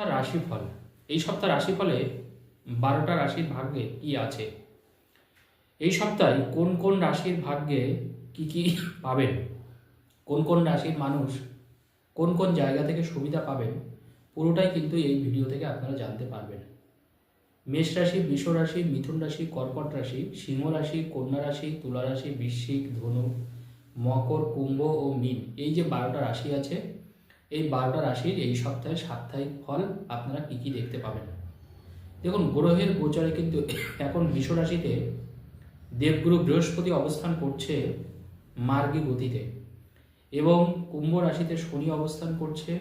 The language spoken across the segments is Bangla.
সপ্তাহ রাশিফল। এই সপ্তাহ রাশিফলে বারোটা রাশির ভাগ্যে কি আছে? এই সপ্তাহে কোন কোন রাশির ভাগ্যে কি কি পাবেন? কোন কোন রাশির মানুষ কোন কোন জায়গা থেকে সুবিধা পাবেন? পুরোটাই কিন্তু এই ভিডিও থেকে আপনারা জানতে পারবেন। মেষ রাশি বৃষ রাশি, মিথুন রাশি, কর্কট রাশি, সিংহ রাশি, কন্যা রাশি, তুলা রাশি, বৃশ্চিক, ধনু, মকর, কুম্ভ ও মীন। এই যে বারোটা রাশি আছে এই বারোটা রাশির এই সপ্তাহে সাপ্তাহিক ফল আপনারা কি কি দেখতে পাবেন? দেখুন, গ্রহের গোচরে কিন্তু এখন বৃষ রাশিতে দেবগুরু বৃহস্পতি অবস্থান করছে মার্গী গতিতে এবং কুম্ভ রাশিতে শনি অবস্থান করছে,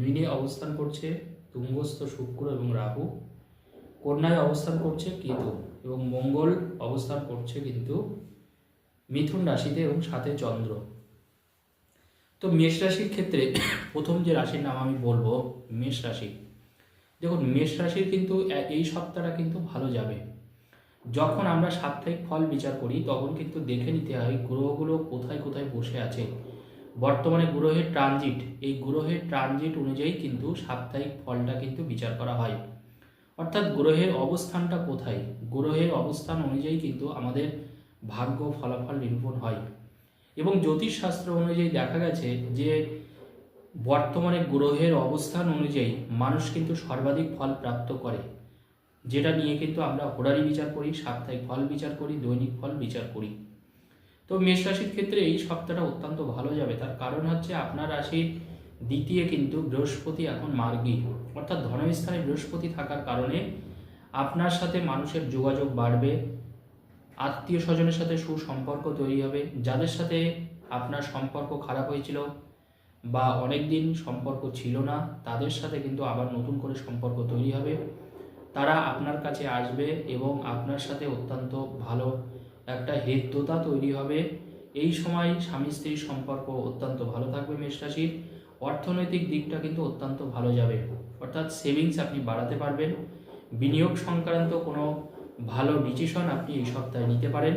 মীনে অবস্থান করছে, তুঙ্গস্থ শুক্র এবং রাহু, কন্যায় অবস্থান করছে কেতু এবং মঙ্গল অবস্থান করছে কিন্তু মিথুন রাশিতে এবং সাথে চন্দ্র। তো মেষ রাশির ক্ষেত্রে প্রথম যে রাশির নাম আমি বলব মেষ রাশি। দেখুন, মেষ রাশির কিন্তু এই সপ্তাহটা কিন্তু ভালো যাবে। যখন আমরা সাপ্তাহিক ফল বিচার করি, তখন কিন্তু দেখে নিতে হয় গ্রহগুলো কোথায় কোথায় বসে আছে। বর্তমানে গ্রহের ট্রানজিট এই গ্রহের ট্রানজিট অনুযায়ী কিন্তু সাপ্তাহিক ফলটা কিন্তু বিচার করা হয়। অর্থাৎ গ্রহের অবস্থানটা কোথায়? গ্রহের অবস্থান অনুযায়ী কিন্তু আমাদের ভাগ্য ফলাফল নিরূপণ হয়। এবং জ্যোতিষশাস্ত্র অনুযায়ী দেখা গেছে যে বর্তমানে গ্রহের অবস্থান অনুযায়ী মানুষ কিন্তু সর্বাধিক ফল প্রাপ্ত করে। যেটা নিয়ে কিন্তু আমরা হোরারি বিচার করি, সাপ্তাহিক ফল বিচার করি, দৈনিক ফল বিচার করি। তো মেষ রাশির ক্ষেত্রে এই সপ্তাহটা অত্যন্ত ভালো যাবে। তার কারণ হচ্ছে আপনার রাশির দ্বিতীয় কিন্তু বৃহস্পতি এখন মার্গী। অর্থাৎ ধর্মস্থানে বৃহস্পতি থাকার কারণে আপনার সাথে মানুষের যোগাযোগ বাড়বে। আত্মীয় স্বজনের সাথে সুসম্পর্ক তৈরি হবে, যাদের সাথে আপনার সম্পর্ক খারাপ হয়েছিল বা অনেক দিন সম্পর্ক ছিল না, তাদের সাথে কিন্তু আবার নতুন করে সম্পর্ক তৈরি হবে। তারা আপনার কাছে আসবে এবং আপনার সাথে অত্যন্ত ভালো একটা হৃদ্যতা তৈরি হবে। এই সময় স্বামী স্ত্রীর সম্পর্ক অত্যন্ত ভালো থাকবে মেষ রাশির। অর্থনৈতিক দিকটা কিন্তু অত্যন্ত ভালো যাবে। অর্থাৎ সেভিংস আপনি বাড়াতে পারবেন। বিনিয়োগ সংক্রান্ত কোনো ভালো ডিসিশন আপনি এই সপ্তাহে নিতে পারেন।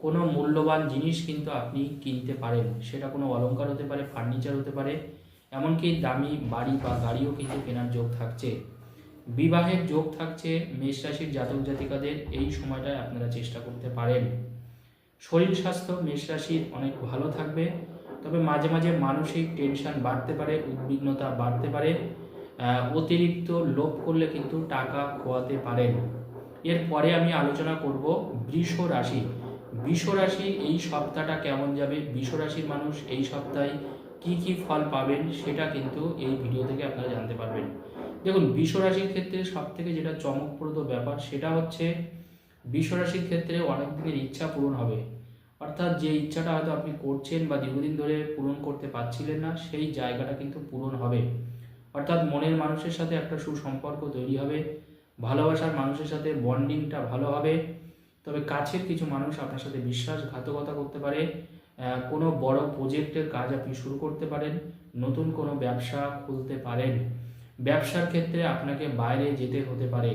কোনো মূল্যবান জিনিস কিন্তু আপনি কিনতে পারেন। সেটা কোনো অলংকার হতে পারে ফার্নিচার হতে পারে, এমনকি দামি বাড়ি বা গাড়িও কিন্তু কেনার যোগ থাকছে। বিবাহের যোগ থাকছে মেষ রাশির জাতক জাতিকাদের, এই সময়টায় আপনারা চেষ্টা করতে পারেন। শরীর স্বাস্থ্য মেষ রাশির অনেক ভালো থাকবে, তবে মাঝে মাঝে মানসিক টেনশন বাড়তে পারে, উদ্বিগ্নতা বাড়তে পারে। অতিরিক্ত লোভ করলে কিন্তু টাকা খোয়াতে পারেন। এরপরে আমি আলোচনা করব বৃষ রাশি। বৃষ রাশি, এই সপ্তাহটা কেমন যাবে? বৃষ রাশির মানুষ এই সপ্তাহে কি কি ফল পাবেন সেটা কিন্তু এই ভিডিও থেকে আপনারা জানতে পারবেন। দেখুন রাশির ক্ষেত্রে সব থেকে যেটা চমকপ্রদ ব্যাপার সেটা হচ্ছে রাশির ক্ষেত্রে অনেক দিনের ইচ্ছা পূরণ হবে। অর্থাৎ যে ইচ্ছাটা হয়তো আপনি করছেন বা দীর্ঘদিন ধরে পূরণ করতে পারছিলেন না, সেই জায়গাটা কিন্তু পূরণ হবে। অর্থাৎ মনের মানুষের সাথে একটা সুসম্পর্ক তৈরি হবে। ভালোবাসার মানুষের সাথে বন্ডিংটা ভালো হবে। তবে কাছের কিছু মানুষ আপনার সাথে বিশ্বাসঘাতকতা করতে পারে। কোনো বড় প্রজেক্টের কাজ আপনি শুরু করতে পারেন, নতুন কোনো ব্যবসা খুলতে পারেন। ব্যবসার ক্ষেত্রে আপনাকে বাইরে যেতে হতে পারে।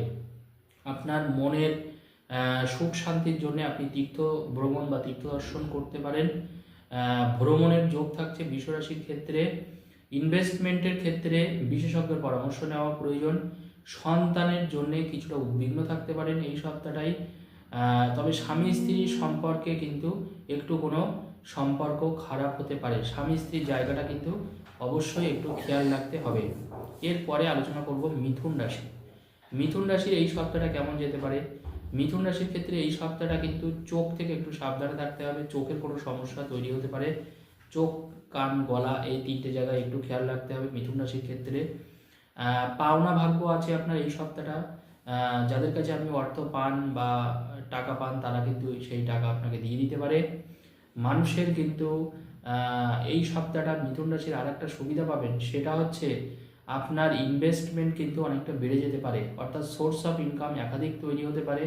আপনার মনের সুখ শান্তির জন্য আপনি তীর্থ ভ্রমণ বা তীর্থ দর্শন করতে পারেন। ভ্রমণের যোগ থাকছে বিশ্বরাশির ক্ষেত্রে। ইনভেস্টমেন্টের ক্ষেত্রে বিশেষজ্ঞের পরামর্শ নেওয়া প্রয়োজন। সন্তানের জন্য কিছুটা উদ্বিগ্ন থাকতে পারেন এই সপ্তাহটাই। তবে স্বামী স্ত্রীর সম্পর্কে কিন্তু একটু কোনো সম্পর্ক খারাপ হতে পারে। স্বামী স্ত্রীর জায়গাটা কিন্তু অবশ্যই একটু খেয়াল রাখতে হবে। এরপরে আলোচনা করব মিথুন রাশি। মিথুন রাশির এই সপ্তাহটা কেমন যেতে পারে? মিথুন রাশির ক্ষেত্রে এই সপ্তাহটা কিন্তু চোখ থেকে একটু সাবধানে থাকতে হবে। চোখের কোনো সমস্যা তৈরি হতে পারে। চোখ, কান, গলা এই তিনটে জায়গায় একটু খেয়াল রাখতে হবে মিথুন রাশির ক্ষেত্রে। পাওনা ভাগ্য আছে আপনার এই সপ্তাহটা। যাদের কাছে আপনি অর্থ পান বা টাকা পান, তারা কিন্তু সেই টাকা আপনাকে দিয়ে দিতে পারে। মানুষের কিন্তু এই সপ্তাহটা মিথুন রাশির আর একটা সুবিধা পাবেন, সেটা হচ্ছে আপনার ইনভেস্টমেন্ট কিন্তু অনেকটা বেড়ে যেতে পারে। অর্থাৎ সোর্স অফ ইনকাম একাধিক তৈরি হতে পারে।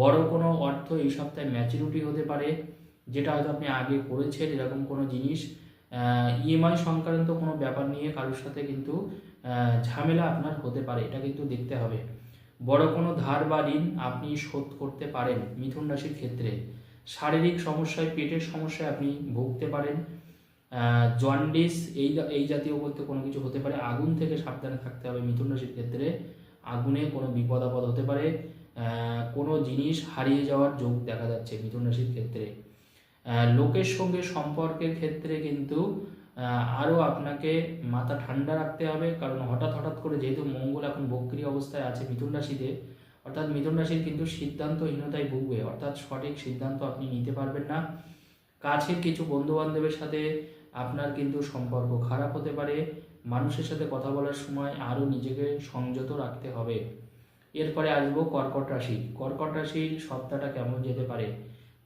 বড় কোনো অর্থ এই সপ্তাহে ম্যাচুরিটি হতে পারে, যেটা হয়তো আপনি আগে করেছেন এরকম কোনো জিনিস। ইএমআই সংক্রান্ত কোনো ব্যাপার নিয়ে কারোর সাথে কিন্তু ঝামেলা আপনার হতে পারে, এটা কিন্তু দেখতে হবে। বড় কোনো ধার বা ঋণ আপনি শোধ করতে পারেন মিথুন রাশির ক্ষেত্রে। শারীরিক সমস্যায়, পেটের সমস্যায় আপনি ভুগতে পারেন। জন্ডিস, এই এই জাতীয় বলতে কোনো কিছু হতে পারে। আগুন থেকে সাবধানে থাকতে হবে মিথুন রাশির ক্ষেত্রে। আগুনে কোনো বিপদ আপদ হতে পারে। কোনো জিনিস হারিয়ে যাওয়ার যোগ দেখা যাচ্ছে মিথুন রাশির ক্ষেত্রে। লোকের সঙ্গে সম্পর্কের ক্ষেত্রে কিন্তু আরও আপনাকে মাথা ঠান্ডা রাখতে হবে, কারণ হঠাৎ হঠাৎ করে যেহেতু মঙ্গল এখন বক্রি অবস্থায় আছে মিথুন রাশিতে, অর্থাৎ মিথুন রাশির কিন্তু সিদ্ধান্তহীনতায় ভুগবে, অর্থাৎ সঠিক সিদ্ধান্ত আপনি নিতে পারবেন না। কাছের কিছু বন্ধু বান্ধবের সাথে আপনার কিন্তু সম্পর্ক খারাপ হতে পারে, মানুষের সাথে কথা বলার সময় আরও নিজেকে সংযত রাখতে হবে। এরপরে আসব কর্কট রাশি। কর্কট রাশির সপ্তাহটা কেমন যেতে পারে?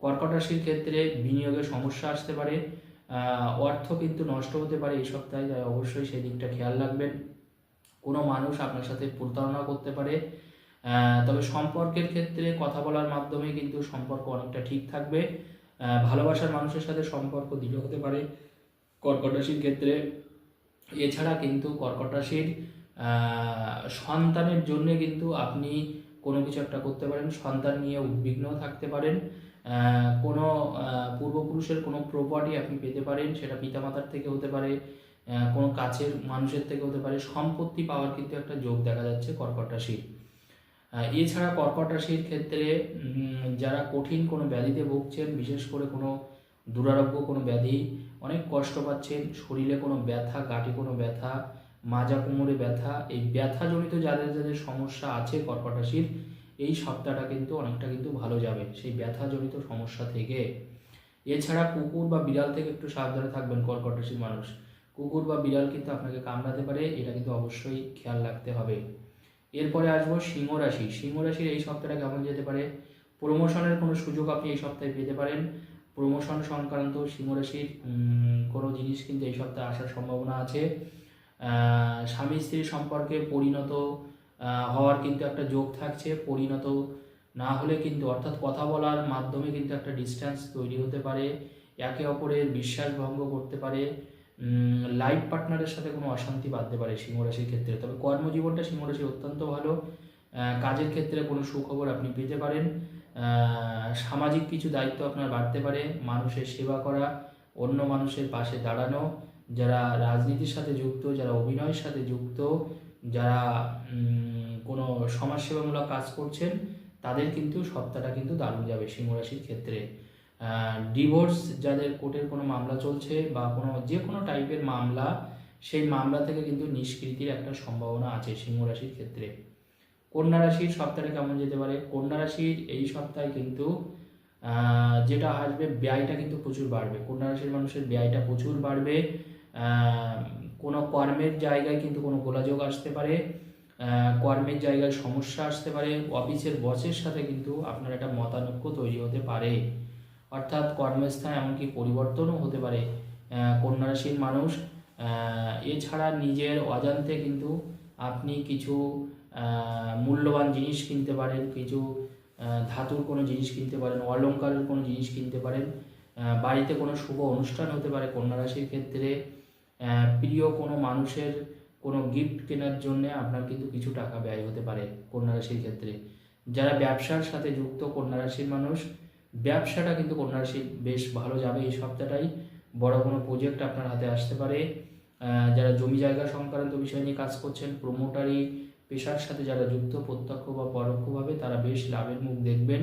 কর্কট রাশির ক্ষেত্রে বিনিয়োগের সমস্যা আসতে পারে অর্থ কিন্তু নষ্ট হতে পারে এই সপ্তাহে, তাই অবশ্যই সেই দিকটা খেয়াল রাখবেন। কোনো মানুষ আপনার সাথে প্রতারণা করতে পারে। তবে সম্পর্কের ক্ষেত্রে কথা বলার মাধ্যমে কিন্তু সম্পর্ক অনেকটা ঠিক থাকবে। ভালোবাসার মানুষের সাথে সম্পর্ক দৃঢ় হতে পারে কর্কট রাশির ক্ষেত্রে। এছাড়া কিন্তু কর্কট রাশির সন্তানের জন্য কিন্তু আপনি কোনো কিছু একটা করতে পারেন। সন্তান নিয়ে উদ্বিগ্ন থাকতে পারেন। কোনো পূর্বপুরুষের কোনো প্রপার্টি আপনি পেতে পারেন, সেটা পিতামাতার থেকে হতে পারে কোনো কাছের মানুষের থেকে হতে পারে, সম্পত্তি পাওয়ার কিন্তু একটা যোগ দেখা যাচ্ছে কর্কট রাশির। এছাড়া কর্কট রাশির ক্ষেত্রে যারা কঠিন কোনো ব্যাধিতে ভুগছেন, বিশেষ করে কোনো দুরারোগ্য কোনো ব্যাধি, অনেক কষ্ট পাচ্ছেন, শরীরে কোনো ব্যথা, গাঁটে কোনো ব্যথা, মাজা কোমরে ব্যথা, এই ব্যথাজনিত যাদের যাদের সমস্যা আছে কর্কট রাশির এই সপ্তাহটা কিন্তু অনেকটা কিন্তু ভালো যাবে, সেই ব্যথাজনিত সমস্যা থেকে। এছাড়া কুকুর বা বিড়াল থেকে একটু সাবধানে থাকবেন কর্কট রাশির মানুষ। কুকুর বা বিড়াল কিন্তু আপনাকে কামড়াতে পারে, এটা কিন্তু অবশ্যই খেয়াল রাখতে হবে। এরপরে আসব সিংহ রাশি। সিংহ রাশির এই সপ্তাহটা কেমন যেতে পারে? প্রমোশনের কোনো সুযোগ আপনি এই সপ্তাহে পেতে পারেন। প্রমোশন সংক্রান্ত সিংহ রাশির কোনো জিনিস কিন্তু এই সপ্তাহে আসার সম্ভাবনা আছে। স্বামী স্ত্রীর সম্পর্কে পরিণত হওয়ার কিন্তু একটা যোগ থাকছে, পরিণত না হলে কিন্তু, অর্থাৎ কথা বলার মাধ্যমে কিন্তু একটা ডিস্টেন্স তৈরি হতে পারে, একে অপরের বিশ্বাস ভঙ্গ করতে পারে লাইফ পার্টনারের সাথে কোনো অশান্তি বাঁধতে পারে সিংহরাশির ক্ষেত্রে। তবে কর্মজীবনটা সিংহরাশি অত্যন্ত ভালো কাজের ক্ষেত্রে কোনো সুখবর আপনি পেতে পারেন সামাজিক কিছু দায়িত্ব আপনার বাড়তে পারে, মানুষের সেবা করা, অন্য মানুষের পাশে দাঁড়ানো, যারা রাজনীতির সাথে যুক্ত, যারা অভিনয়ের সাথে যুক্ত যারা কোনো সমাজসেবামূলক কাজ করছেন, তাদের কিন্তু সপ্তাহটা কিন্তু দারুণ যাবে সিংহরাশির ক্ষেত্রে। ডিভোর্স যাদের কোর্টের কোনো মামলা চলছে বা কোনো যে কোনো টাইপের মামলা, সেই মামলা থেকে কিন্তু নিষ্কৃতির একটা সম্ভাবনা আছে সিংহরাশির ক্ষেত্রে। কন্যা রাশির সপ্তাহে কেমন যেতে পারে? কন্যা রাশির এই সপ্তাহে কিন্তু যেটা আসবে, ব্যয়টা কিন্তু প্রচুর বাড়বে। কন্যা রাশির মানুষের ব্যয়টা প্রচুর বাড়বে। কোনো কর্মের জায়গায় কিন্তু কোনো গোলাযোগ আসতে পারে কর্মের জায়গায় সমস্যা আসতে পারে অফিসের বসের সাথে কিন্তু আপনার একটা মতানৈক্য তৈরি হতে পারে। অর্থাৎ কর্মস্থান এমনকি পরিবর্তনও হতে পারে আহ, কন্যা রাশির মানুষ এছাড়া নিজের অজান্তে কিন্তু আপনি কিছু মূল্যবান জিনিস কিনতে পারেন কিছু ধাতুর কোনো জিনিস কিনতে পারেন অলংকারের কোনো জিনিস কিনতে পারেন বাড়িতে কোনো শুভ অনুষ্ঠান হতে পারে কন্যা রাশির ক্ষেত্রে প্রিয় কোনো মানুষের কোনো গিফট কেনার জন্য আপনার কিন্তু কিছু টাকা ব্যয় হতে পারে কন্যা রাশির ক্ষেত্রে। যারা ব্যবসার সাথে যুক্ত কন্যা রাশির মানুষ, ব্যবসাটা কিন্তু কন্যা রাশির বেশ ভালো যাবে এই সপ্তাহটাই। বড় কোনো প্রজেক্ট আপনার হাতে আসতে পারে। যারা জমি জায়গা সংক্রান্ত বিষয় নিয়ে কাজ করছেন প্রমোটারি পেশার সাথে যারা যুক্ত, প্রত্যক্ষ বা পরোক্ষভাবে তারা বেশ লাভের মুখ দেখবেন।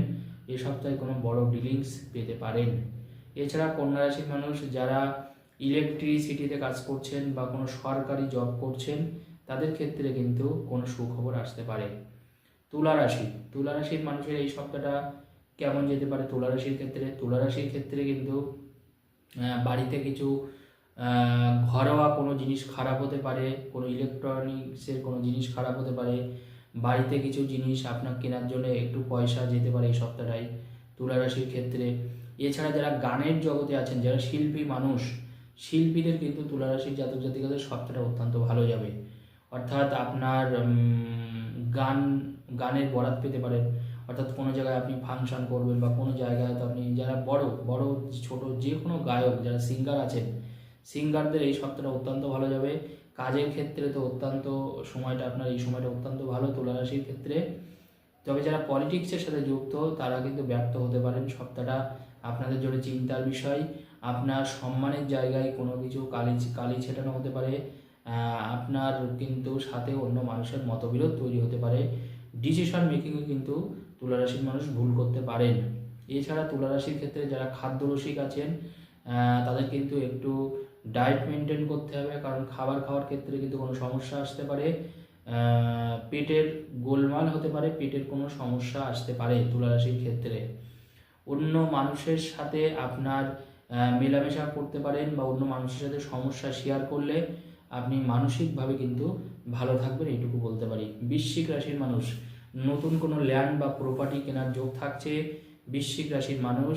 এ সপ্তাহে কোনো বড় ডিলিংস পেতে পারেন। এছাড়া কন্যা রাশির মানুষ, যারা ইলেকট্রিসিটিতে কাজ করছেন বা কোনো সরকারি জব করছেন, তাদের ক্ষেত্রে কিন্তু কোনো সুখবর আসতে পারে। তুলা রাশি, তুলা রাশির মানুষের এই সপ্তাহটা কেমন যেতে পারে? তুলা রাশির ক্ষেত্রে, তুলা রাশির ক্ষেত্রে কিন্তু বাড়িতে কিছু ঘরোয়া কোনো জিনিস খারাপ হতে পারে, কোনো ইলেকট্রনিক্সের কোনো জিনিস খারাপ হতে পারে, বাড়িতে কিছু জিনিস আপনার কেনার জন্য একটু পয়সা যেতে পারে এই সপ্তাহটায় তুলা রাশির ক্ষেত্রে। এছাড়া যারা গানের জগতে আছেন, যারা শিল্পী মানুষ শিল্পীদের কিন্তু তুলারাশির জাতক জাতিকাদের সপ্তাহটা অত্যন্ত ভালো যাবে। অর্থাৎ আপনার গান, গানের বরাত পেতে পারেন। অর্থাৎ কোনো জায়গায় আপনি ফাংশন করবেন বা কোনো জায়গায় তো আপনি যারা বড় বড়, ছোট যে কোনো গায়ক, যারা সিঙ্গার আছেন, সিঙ্গারদের এই সপ্তাহটা অত্যন্ত ভালো যাবে। কাজের ক্ষেত্রে তো অত্যন্ত সময়টা আপনার, এই সময়টা অত্যন্ত ভালো তুলা রাশির ক্ষেত্রে। তবে যারা পলিটিক্সের সাথে যুক্ত, তারা কিন্তু ব্যর্থ হতে পারেন। সপ্তাহটা আপনাদের জন্য চিন্তার বিষয়। আপনার সম্মানের জায়গায় কোনো কিছু কালি কালি ছেটানো হতে পারে আপনার কিন্তু সাথে অন্য মানুষের মতবিরোধ তৈরি হতে পারে। ডিসিশন মেকিংয়ে কিন্তু তুলারাশির মানুষ ভুল করতে পারেন। এছাড়া তুলারাশির ক্ষেত্রে যারা খাদ্য রসিক আছেন তাদের কিন্তু একটু ডায়েট মেনটেন করতে হবে, কারণ খাবার খাওয়ার ক্ষেত্রে কিন্তু কোনো সমস্যা আসতে পারে। পেটের গোলমাল হতে পারে, পেটের কোনো সমস্যা আসতে পারে তুলারাশির ক্ষেত্রে। অন্য মানুষের সাথে আপনার মেলামেশা করতে পারেন বা অন্য মানুষের সাথে সমস্যা শেয়ার করলে আপনি মানসিকভাবে কিন্তু ভালো থাকবেন, এইটুকু বলতে পারি। বৃশ্চিক রাশির মানুষ, নতুন কোনো ল্যান্ড বা প্রপার্টি কেনার যোগ থাকছে, বৃশ্চিক রাশির মানুষ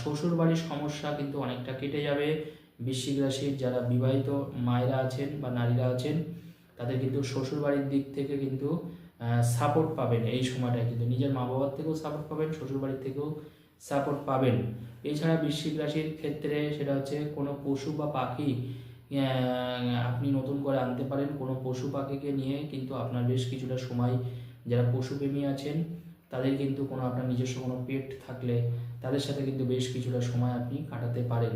শ্বশুর বাড়ির সমস্যা কিন্তু অনেকটা কেটে যাবে। বৃশ্চিক রাশির যারা বিবাহিত মায়েরা আছেন বা নারীরা আছেন, তাদের কিন্তু শ্বশুর বাড়ির দিক থেকে কিন্তু সাপোর্ট পাবেন। এই সময়টায় কিন্তু নিজের মা বাবার থেকেও সাপোর্ট পাবেন শ্বশুর বাড়ির থেকেও সাপোর্ট পাবেন। এছাড়া বৃশ্চিক রাশির ক্ষেত্রে সেটা হচ্ছে কোনো পশু বা পাখি আপনি নতুন করে আনতে পারেন। কোনো পশু পাখিকে নিয়ে কিন্তু আপনার বেশ কিছুটা সময় যারা পশুপ্রেমী আছেন, তাদের কিন্তু কোনো আপনার নিজস্ব কোনো পেট থাকলে তাদের সাথে কিন্তু বেশ কিছুটা সময় আপনি কাটাতে পারেন।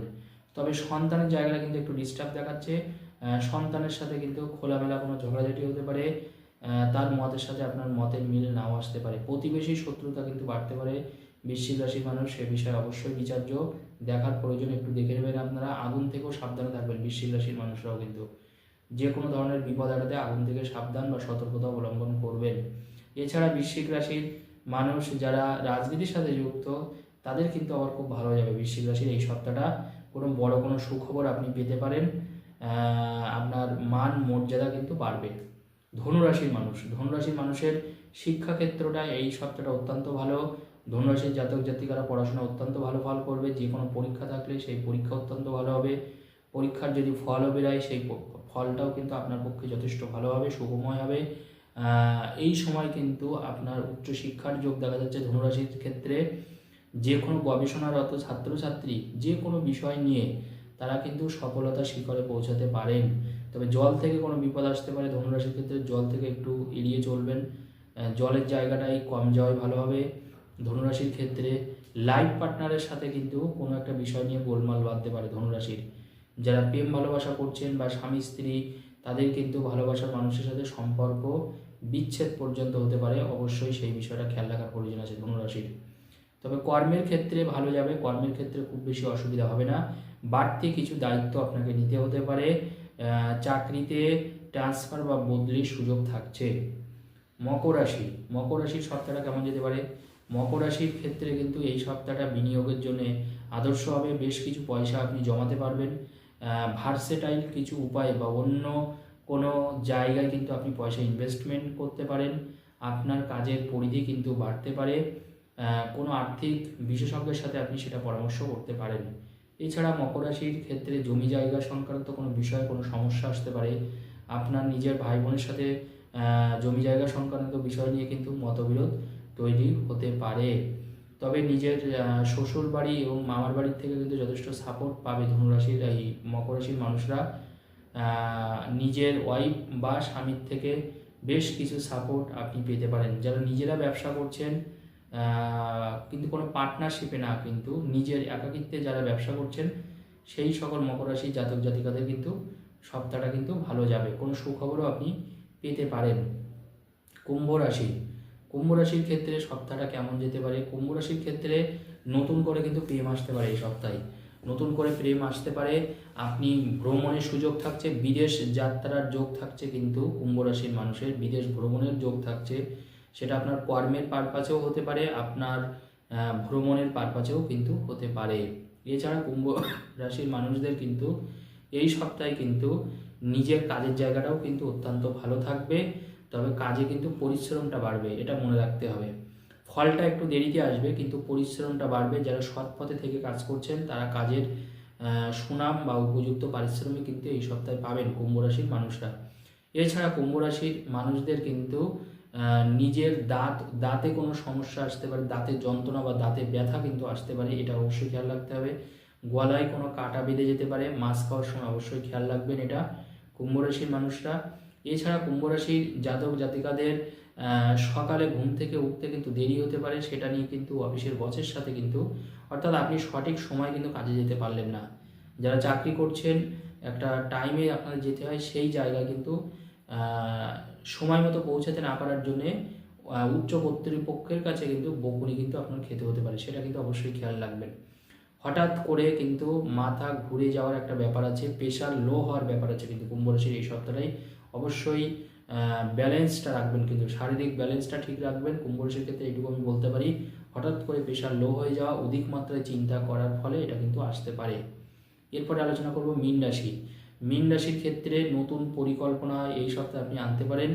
তবে সন্তানের জায়গাটা কিন্তু একটু ডিস্টার্ব দেখাচ্ছে। সন্তানের সাথে কিন্তু খোলামেলা কোনো ঝগড়াঝাটি হতে পারে। তার মতের সাথে আপনার মতের মিল নাও আসতে পারে। প্রতিবেশী শত্রুতা কিন্তু বাড়তে পারে। বৃশ্চিক রাশির মানুষ, সে বিষয়ে অবশ্যই বিচার্য দেখার প্রয়োজন। একটু দেখে নেবেন আপনারা। আগুন থেকেও সাবধানে থাকবেন বৃশ্চিক রাশির মানুষরাও কিন্তু। যে কোনো ধরনের বিপদ এড়াতে আগুন থেকে সাবধান বা সতর্কতা অবলম্বন করবেন। এছাড়া বৃশ্চিক রাশির মানুষ যারা রাজনীতির সাথে যুক্ত, তাদের কিন্তু আবার খুব ভালো যাবে বৃশ্চিক রাশির এই সপ্তাহটা কোনো বড় কোনো সুখবর আপনি পেতে পারেন। আপনার মান, মর্যাদা কিন্তু বাড়বে। ধনুরাশির মানুষ। ধনুরাশির মানুষের শিক্ষাক্ষেত্রটা, এই সপ্তাহটা অত্যন্ত ভালো। ধনুরাশির জাতক জাতিকারা পড়াশোনা অত্যন্ত ভালো ফল করবে, যে কোনো পরীক্ষা থাকলে সেই পরীক্ষা অত্যন্ত ভালো হবে। পরীক্ষার যদি ফলও বেরায়, সেই ফলটাও কিন্তু আপনার পক্ষে যথেষ্ট ভালো হবে শুভময় হবে। এই সময় কিন্তু আপনার উচ্চশিক্ষার যোগ দেখা যাচ্ছে ধনুরাশির ক্ষেত্রে। যে কোনো গবেষণারত ছাত্রছাত্রী যে কোনো বিষয় নিয়ে তারা কিন্তু সফলতা শিখরে পৌঁছাতে পারেন। তবে জল থেকে কোনো বিপদ আসতে পারে, ধনুরাশির ক্ষেত্রে জল থেকে একটু এড়িয়ে চলবেন। জলের জায়গাটাই কম যাওয়াই ভালো হবে। ধনুরাশির ক্ষেত্রে লাইফ পার্টনারের সাথে কিন্তু কোনো একটা বিষয় নিয়ে গোলমাল বাঁধতে পারে ধনুরাশির। যারা প্রেম ভালোবাসা করছেন বা স্বামী, স্ত্রী, তাদের কিন্তু ভালোবাসার মানুষের সাথে সম্পর্ক বিচ্ছেদ পর্যন্ত হতে পারে। অবশ্যই সেই বিষয়টা খেয়াল রাখার প্রয়োজন আছে ধনুরাশির। তবে কর্মের ক্ষেত্রে ভালো যাবে, কর্মের ক্ষেত্রে খুব বেশি অসুবিধা হবে না। বাড়তি কিছু দায়িত্ব আপনাকে নিতে হতে পারে। চাকরিতে ট্রান্সফার বা বদলির সুযোগ থাকছে। মকর রাশি, মকর রাশির সপ্তাহটা কেমন যেতে পারে? মকর রাশির ক্ষেত্রে কিন্তু এই সপ্তাহটা বিনিয়োগের জন্য আদর্শ হবে বেশ কিছু পয়সা আপনি জমাতে পারবেন। ভার্সেটাইল কিছু উপায় বা অন্য কোনো জায়গায় কিন্তু আপনি পয়সা ইনভেস্টমেন্ট করতে পারেন। আপনার কাজের পরিধি কিন্তু বাড়তে পারে। কোনো আর্থিক বিশেষজ্ঞের সাথে আপনি সেটা পরামর্শ করতে পারেন। এছাড়া মকর রাশির ক্ষেত্রে জমি জায়গা সংক্রান্ত কোনো বিষয়ে কোনো সমস্যা আসতে পারে। আপনার নিজের ভাই বোনের সাথে জমি জায়গা সংক্রান্ত বিষয় নিয়ে কিন্তু মতবিরোধ তৈরি হতে পারে। তবে নিজের শ্বশুর বাড়ি এবং মামার বাড়ির থেকে কিন্তু যথেষ্ট সাপোর্ট পাবে ধনুরাশির এই মকর রাশির মানুষরা। নিজের ওয়াইফ বা স্বামীর থেকে বেশ কিছু সাপোর্ট আপনি পেতে পারেন। যারা নিজেরা ব্যবসা করছেন কিন্তু কোনো পার্টনারশিপে না কিন্তু নিজের একাকিত্বে যারা ব্যবসা করছেন, সেই সকল মকর রাশির জাতক জাতিকাদের কিন্তু সপ্তাহটা কিন্তু ভালো যাবে। কোনো সুখবরও আপনি পেতে পারেন। কুম্ভ রাশি কুম্ভ রাশির ক্ষেত্রে সপ্তাহটা কেমন যেতে পারে? কুম্ভ রাশির ক্ষেত্রে নতুন করে কিন্তু প্রেম আসতে পারে এই সপ্তাহে। নতুন করে প্রেম আসতে পারে। আপনি ভ্রমণের সুযোগ থাকছে, বিদেশ যাত্রার যোগ থাকছে কিন্তু কুম্ভ রাশির মানুষের। বিদেশ ভ্রমণের যোগ থাকছে। সেটা আপনার কর্মের পারপাসেও হতে পারে, আপনার ভ্রমণের পারপাসেও কিন্তু হতে পারে। এছাড়া কুম্ভ রাশির মানুষদের কিন্তু এই সপ্তাহে কিন্তু নিজের কাজের জায়গাটাও কিন্তু অত্যন্ত ভালো থাকবে। তবে কাজে কিন্তু পরিশ্রমটা বাড়বে, এটা মনে রাখতে হবে। ফলটা একটু দেরিতে আসবে, কিন্তু পরিশ্রমটা বাড়বে। যারা সৎ পথে থেকে কাজ করছেন, তারা কাজের সুনাম বা উপযুক্ত পারিশ্রমিক কিন্তু এই সপ্তাহে পাবেন কুম্ভ রাশির মানুষরা। এছাড়া কুম্ভ রাশির মানুষদের কিন্তু নিজের দাঁত, দাঁতে কোনো সমস্যা আসতে পারে দাঁতের যন্ত্রণা বা দাঁতে ব্যথা কিন্তু আসতে পারে, এটা অবশ্যই খেয়াল রাখতে হবে। গলায় কোনো কাটা বেঁধে যেতে পারে মাছ খাওয়ার সময় অবশ্যই খেয়াল রাখবেন এটা। কুম্ভ রাশির মানুষরা এছাড়া কুম্ভ রাশির জাতক জাতিকাদের সকালে ঘুম থেকে উঠতে কিন্তু দেরি হতে পারে, সেটা নিয়ে কিন্তু অফিসের বসের সাথে কিন্তু, অর্থাৎ আপনি সঠিক সময় কিন্তু কাজে যেতে পারলেন না। যারা চাকরি করছেন, একটা টাইমে আপনাদের যেতে হয়, সেই জায়গায় কিন্তু সময় মতো পৌঁছাতে না পারার জন্যে উচ্চ কর্তৃপক্ষের কাছে কিন্তু বকুনি কিন্তু আপনার খেতে হতে পারে, সেটা কিন্তু অবশ্যই খেয়াল রাখবেন। হঠাৎ করে কিন্তু মাথা ঘুরে যাওয়ার একটা ব্যাপার আছে প্রেশার লো হওয়ার ব্যাপার আছে কিন্তু কুম্ভ রাশির এই সপ্তাহটাই অবশ্যই ব্যালেন্সটা রাখবেন কিন্তু, শারীরিক ব্যালেন্সটা ঠিক রাখবেন। কুম্ভ ক্ষেত্রে এইটুকু আমি বলতে পারি, হঠাৎ করে প্রেশার লো হয়ে যাওয়া, অধিক মাত্রায় চিন্তা করার ফলে এটা কিন্তু আসতে পারে। এরপরে আলোচনা করব মীন রাশি। মীন রাশির ক্ষেত্রে নতুন পরিকল্পনা এই সপ্তাহে আপনি আনতে পারেন,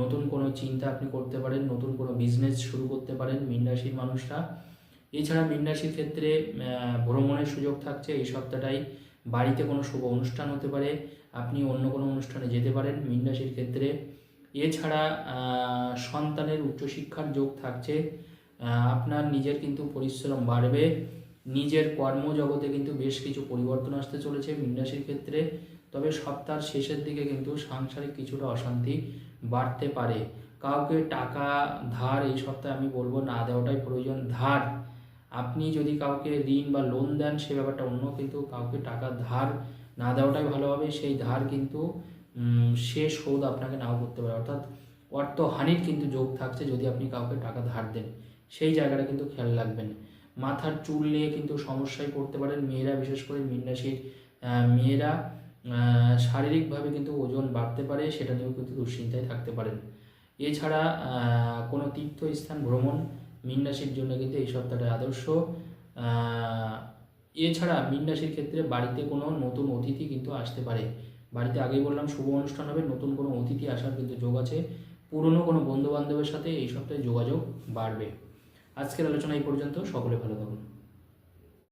নতুন কোনো চিন্তা আপনি করতে পারেন, নতুন কোনো বিজনেস শুরু করতে পারেন মীন রাশির মানুষরা। এছাড়া মীন রাশির ক্ষেত্রে ভ্রমণের সুযোগ থাকছে এই সপ্তাহটাই বাড়িতে কোনো শুভ অনুষ্ঠান হতে পারে আপনি অন্য কোনো অনুষ্ঠানে যেতে পারেন। মীন রাশির ক্ষেত্রে। এছাড়া সন্তানের উচ্চশিক্ষার যোগ থাকছে। আপনার নিজের কিন্তু পরিশ্রম বাড়বে। নিজের কর্মজগতে কিন্তু বেশ কিছু পরিবর্তন আসতে চলেছে মীন রাশির ক্ষেত্রে। তবে সপ্তাহের শেষের দিকে কিন্তু সাংসারিক কিছুটা অশান্তি বাড়তে পারে। কাউকে টাকা, ধার এই সপ্তাহে আমি বলব না দেওয়াটাই প্রয়োজন। ধার। আপনি যদি কাউকে ঋণ বা লোন দেন, সে ব্যাপারটা অন্য, কিন্তু কাউকে টাকা, ধার না দেওয়াটাই ভালো হবে সেই ধার কিন্তু সে শোধ আপনাকে নাও করতে পারে। অর্থাৎ অর্থহানির কিন্তু যোগ থাকছে যদি আপনি কাউকে টাকা ধার দেন। সেই জায়গাটা কিন্তু খেয়াল রাখবেন। মাথার চুল নিয়ে কিন্তু সমস্যায় পড়তে পারেন। মেয়েরা বিশেষ করে মীন রাশির আহ, মেয়েরা শারীরিকভাবে কিন্তু ওজন বাড়তে পারে সেটা নিয়েও কিন্তু দুশ্চিন্তায় থাকতে পারেন। এছাড়া কোনো তীর্থস্থান ভ্রমণ মীন রাশির জন্য কিন্তু এই সপ্তাহটা আদর্শ। এছাড়া মীন রাশির ক্ষেত্রে বাড়িতে কোনো নতুন অতিথি কিন্তু আসতে পারে। বাড়িতে আগেই বললাম, শুভ অনুষ্ঠান হবে, নতুন কোনো অতিথি আসার কিন্তু যোগ আছে। পুরনো কোনো বন্ধুবান্ধবের সাথে এই সপ্তাহে যোগাযোগ বাড়বে। আজকের আলোচনা এই পর্যন্ত, সকলে ভালো থাকুন।